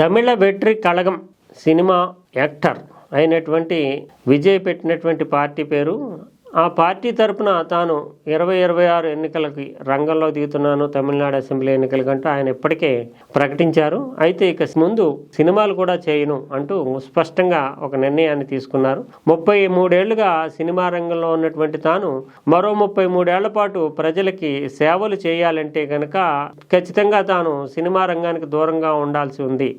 తమిళ Vetri Kazhagam cinema actor అయినటువంటి విజయ్ పెట్టినటువంటి party పేరు ఆ పార్టీ తరపున తాను ఇరవై ఇరవై ఆరు ఎన్నికలకి రంగంలో దిగుతున్నాను. తమిళనాడు అసెంబ్లీ ఎన్నికల కంటూ ఆయన ఇప్పటికే ప్రకటించారు. అయితే ఇక ముందు సినిమాలు కూడా చేయను అంటూ స్పష్టంగా ఒక నిర్ణయాన్ని తీసుకున్నారు. ముప్పై మూడేళ్ళుగా సినిమా రంగంలో ఉన్నటువంటి తాను మరో ముప్పై మూడేళ్ళ పాటు ప్రజలకి సేవలు చేయాలంటే కనుక ఖచ్చితంగా తాను సినిమా రంగానికి దూరంగా ఉండాల్సి ఉంది.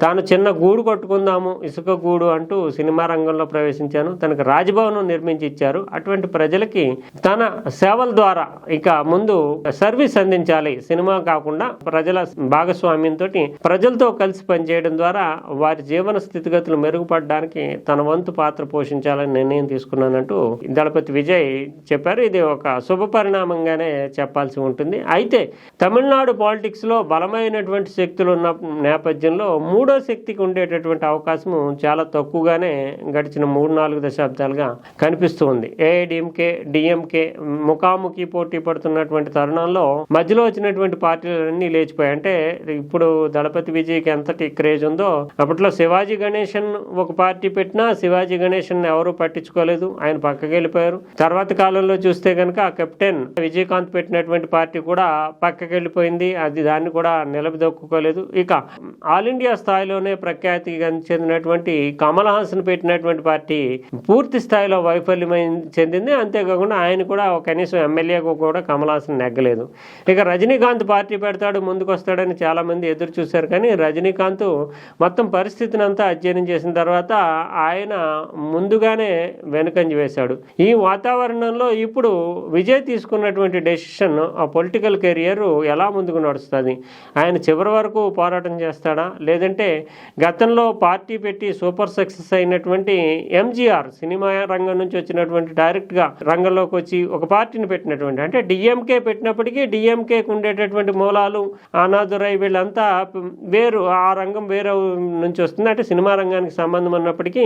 తాను చిన్న గూడు కట్టుకుందాము ఇసుక గూడు అంటూ సినిమా రంగంలో ప్రవేశించాను. తనకు రాజ్భవనం నిర్మించి ఇచ్చారు. అటువంటి ప్రజలకి తన సేవల ద్వారా ఇక ముందు సర్వీస్ అందించాలి. సినిమా కాకుండా ప్రజల భాగస్వామ్యంతో ప్రజలతో కలిసి పనిచేయడం ద్వారా వారి జీవన స్థితిగతులు మెరుగుపడడానికి తన వంతు పాత్ర పోషించాలని నిర్ణయం తీసుకున్నానంటూ దళపతి విజయ్ చెప్పారు. ఇది ఒక శుభ పరిణామంగానే చెప్పాల్సి ఉంటుంది. అయితే తమిళనాడు పాలిటిక్స్లో బలమైనటువంటి శక్తులు ఉన్న నేపథ్యంలో మూడు శక్తికి ఉండేటటువంటి అవకాశం చాలా తక్కువగానే గడిచిన మూడు నాలుగు దశాబ్దాలుగా కనిపిస్తూ ఉంది. ఏఐడిఎంకే డిఎంకే ముఖాముఖి పోటీ పడుతున్నటువంటి తరుణంలో మధ్యలో వచ్చినటువంటి పార్టీలన్నీ లేచిపోయాయి. అంటే ఇప్పుడు దళపతి విజయ్కి ఎంతటి క్రేజ్ ఉందో అప్పట్లో శివాజీ గణేషన్ ఒక పార్టీ పెట్టినా శివాజీ గణేషన్ ఎవరు పట్టించుకోలేదు. ఆయన పక్కకి వెళ్ళిపోయారు. తర్వాత కాలంలో చూస్తే కనుక కెప్టెన్ విజయకాంత్ పెట్టినటువంటి పార్టీ కూడా పక్కకి వెళ్ళిపోయింది. అది దాన్ని కూడా నిలబెదొక్కుకోలేదు ఇక ఆల్ ఇండియా స్థాయిలోనే ప్రఖ్యాతి చెందినటువంటి కమల్ హాసన్ పెట్టినటువంటి పార్టీ పూర్తి స్థాయిలో వైఫల్యమై చెందింది. అంతేకాకుండా ఆయన కూడా కనీసం ఎమ్మెల్యేకు కూడా కమల్ హాసన్ నెగ్గలేదు. ఇక రజనీకాంత్ పార్టీ పెడతాడు ముందుకు వస్తాడని చాలామంది ఎదురు చూశారు. కానీ రజనీకాంత్ మొత్తం పరిస్థితిని అంతా అధ్యయనం చేసిన తర్వాత ఆయన ముందుగానే వెనుకంజ వేశాడు. ఈ వాతావరణంలో ఇప్పుడు విజయ్ తీసుకున్నటువంటి డెసిషన్ ఆ పొలిటికల్ కెరియర్ ఎలా ముందుకు నడుస్తుంది? ఆయన చివరి వరకు పోరాటం చేస్తాడా? లేదంటే గతంలో పార్టీ పెట్టి సూపర్ సక్సెస్ అయినటువంటి ఎంజీఆర్ సినిమా రంగం నుంచి వచ్చినటువంటి డైరెక్ట్గా రంగంలోకి వచ్చి ఒక పార్టీని పెట్టినటువంటి అంటే డిఎంకే పెట్టినప్పటికీ డిఎంకేకి ఉండేటటువంటి మూలాలు అనాదురై వీళ్ళంతా వేరు ఆ రంగం వేరే నుంచి వస్తుంది. అంటే సినిమా రంగానికి సంబంధం ఉన్నప్పటికీ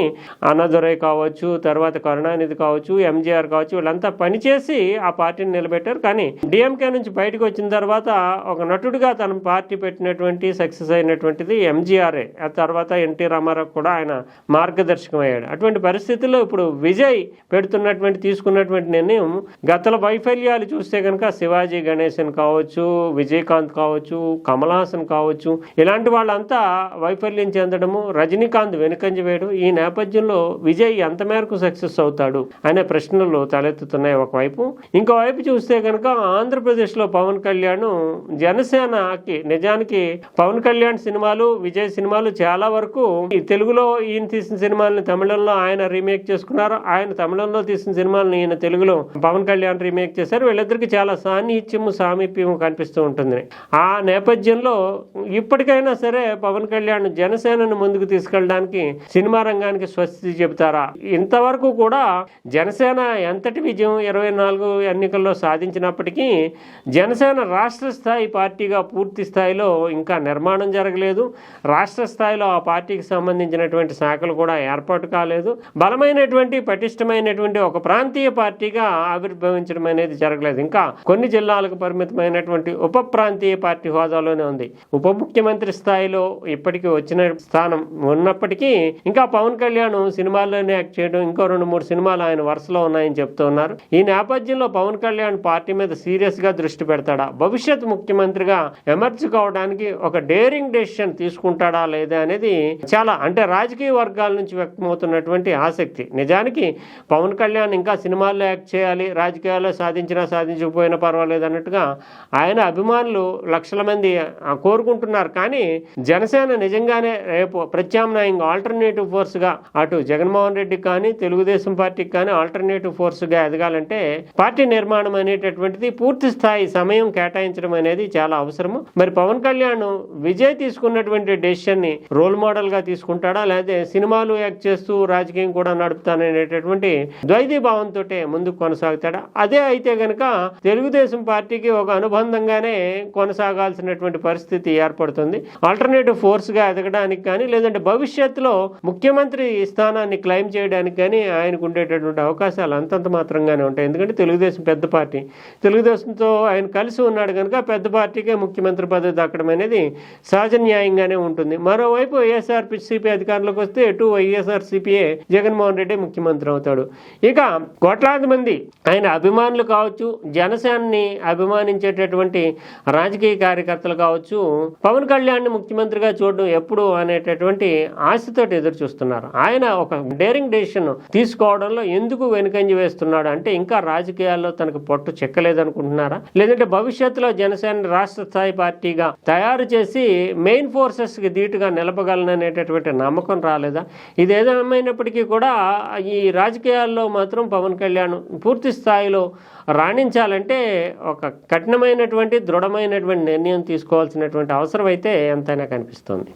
అనాదురై కావచ్చు తర్వాత కరుణానిధి కావచ్చు ఎంజీఆర్ కావచ్చు వీళ్ళంతా పనిచేసి ఆ పార్టీని నిలబెట్టారు. కానీ డిఎంకే నుంచి బయటకు వచ్చిన తర్వాత ఒక నటుడిగా తన పార్టీ పెట్టినటువంటి సక్సెస్ అయినటువంటిది గారే. ఆ తర్వాత ఎన్టీ రామారావు కూడా ఆయన మార్గదర్శకం అయ్యాడు అటువంటి పరిస్థితుల్లో ఇప్పుడు విజయ్ పెడుతున్నటువంటి తీసుకున్నటువంటి నిర్ణయం గతల వైఫల్యాలు చూస్తే కనుక శివాజీ గణేశన్ కావచ్చు విజయకాంత్ కావచ్చు కమల్ హాసన్ కావచ్చు ఇలాంటి వాళ్ళంతా వైఫల్యం చెందడము రజనీకాంత్ వెనుకంజ వేయడం ఈ నేపథ్యంలో విజయ్ ఎంత మేరకు సక్సెస్ అవుతాడు అనే ప్రశ్నలు తలెత్తుతున్నాయి ఒకవైపు. ఇంకోవైపు చూస్తే కనుక ఆంధ్రప్రదేశ్లో పవన్ కళ్యాణ్ జనసేనకి నిజానికి పవన్ కళ్యాణ్ సినిమాలు విజయ్ సినిమాలు చాలా వరకు ఈ తెలుగులో ఈయన తీసిన సినిమాలను తమిళంలో ఆయన రీమేక్ చేసుకున్నారు. ఆయన తమిళంలో తీసిన సినిమాలను ఈయన తెలుగులో పవన్ కళ్యాణ్ రీమేక్ చేశారు. వీళ్ళిద్దరికి చాలా సాన్నిహిత్యము సామీప్యము కనిపిస్తూ ఉంటుంది. ఆ నేపథ్యంలో ఇప్పటికైనా సరే పవన్ కళ్యాణ్ జనసేనను ముందుకు తీసుకెళ్ళడానికి సినిమా రంగానికి స్వస్తి చెబుతారా? ఇంతవరకు కూడా జనసేన ఎంతటి విజయం ఇరవై నాలుగు ఎన్నికల్లో సాధించినప్పటికీ జనసేన రాష్ట్ర స్థాయి పార్టీగా పూర్తి స్థాయిలో ఇంకా నిర్మాణం జరగలేదు. రాష్ట్ర స్థాయిలో ఆ పార్టీకి సంబంధించినటువంటి శాఖలు కూడా ఏర్పాటు కాలేదు. బలమైనటువంటి పటిష్టమైనటువంటి ఒక ప్రాంతీయ పార్టీగా ఆవిర్భవించడం అనేది జరగలేదు. ఇంకా కొన్ని జిల్లాలకు పరిమితమైనటువంటి ఉప ప్రాంతీయ పార్టీ హోదాలోనే ఉంది. ఉప ముఖ్యమంత్రి స్థాయిలో ఇప్పటికీ వచ్చిన స్థానం ఉన్నప్పటికీ ఇంకా పవన్ కళ్యాణ్ సినిమాల్లోనే యాక్ట్ చేయడం ఇంకో రెండు మూడు సినిమాలు ఆయన వరుసలో ఉన్నాయని చెప్తూ ఉన్నారు. ఈ నేపథ్యంలో పవన్ కళ్యాణ్ పార్టీ మీద సీరియస్గా దృష్టి పెడతాడా? భవిష్యత్ ముఖ్యమంత్రిగా ఎమర్జ్ కావడానికి ఒక డేరింగ్ డెసిషన్ తీసుకుంటాడు? లేదా అనేది చాలా అంటే రాజకీయ వర్గాల నుంచి వ్యక్తమవుతున్నటువంటి ఆసక్తి. నిజానికి పవన్ కళ్యాణ్ ఇంకా సినిమాల్లో యాక్ట్ చేయాలి రాజకీయాల్లో సాధించినా సాధించకపోయినా పర్వాలేదు అన్నట్టుగా ఆయన అభిమానులు లక్షల మంది కోరుకుంటున్నారు. కానీ జనసేన నిజంగానే రేపు ప్రత్యామ్నాయంగా ఆల్టర్నేటివ్ ఫోర్స్గా అటు జగన్మోహన్ రెడ్డికి కానీ తెలుగుదేశం పార్టీకి కానీ ఆల్టర్నేటివ్ ఫోర్స్గా ఎదగాలంటే పార్టీ నిర్మాణం అనేటటువంటిది పూర్తి స్థాయి సమయం కేటాయించడం అనేది చాలా అవసరము. మరి పవన్ కళ్యాణ్ విజయ్ తీసుకున్నటువంటి డెసిషన్ ని రోల్ మోడల్గా తీసుకుంటాడా? లేదా సినిమాలు యాక్ట్ చేస్తూ రాజకీయం కూడా నడుపుతాననేటటువంటి ద్వైతీ భావంతో ముందుకు కొనసాగుతాడా? అదే అయితే గనక తెలుగుదేశం పార్టీకి ఒక అనుబంధంగానే కొనసాగాల్సినటువంటి పరిస్థితి ఏర్పడుతుంది. ఆల్టర్నేటివ్ ఫోర్స్గా ఎదగడానికి కానీ లేదంటే భవిష్యత్తులో ముఖ్యమంత్రి స్థానాన్ని క్లైమ్ చేయడానికి కానీ ఆయనకు ఉండేటటువంటి అవకాశాలు అంతంత మాత్రంగానే ఉంటాయి. ఎందుకంటే తెలుగుదేశం పెద్ద పార్టీ. తెలుగుదేశంతో ఆయన కలిసి ఉన్నాడు కనుక పెద్ద పార్టీకే ముఖ్యమంత్రి పదవి దక్కడం అనేది సహజ న్యాయంగానే ఉంటుంది. ఉంటుంది మరోవైపు వైఎస్ఆర్సీపీ అధికారంలోకి వస్తే ఎటు వైఎస్ఆర్సీపీఏ జగన్మోహన్ రెడ్డి ముఖ్యమంత్రి అవుతాడు. ఇక కోట్లాది మంది ఆయన అభిమానులు కావచ్చు జనసేనని అభిమానించేటటువంటి రాజకీయ కార్యకర్తలు కావచ్చు పవన్ కళ్యాణ్ ముఖ్యమంత్రిగా చూడడం ఎప్పుడు అనేటటువంటి ఆశతో ఎదురు చూస్తున్నారు ఆయన ఒక డేరింగ్ డెసిషన్ తీసుకోవడంలో ఎందుకు వెనుకంజ వేస్తున్నాడు అంటే ఇంకా రాజకీయాల్లో తనకు పొట్టు చెక్కలేదనుకుంటున్నారా? లేదంటే భవిష్యత్తులో జనసేన రాష్ట్ర స్థాయి పార్టీగా తయారు చేసి మెయిన్ ఫోర్సెస్కి ధీటుగా నిలపగలననేటటువంటి నమ్మకం రాలేదా? ఇది ఏదేమైనప్పటికీ కూడా ఈ రాజకీయాల్లో మాత్రం పవన్ కళ్యాణ్ పూర్తి స్థాయిలో రాణించాలంటే ఒక కఠినమైనటువంటి దృఢమైనటువంటి నిర్ణయం తీసుకోవాల్సినటువంటి అవసరం అయితే ఎంతైనా కనిపిస్తుంది.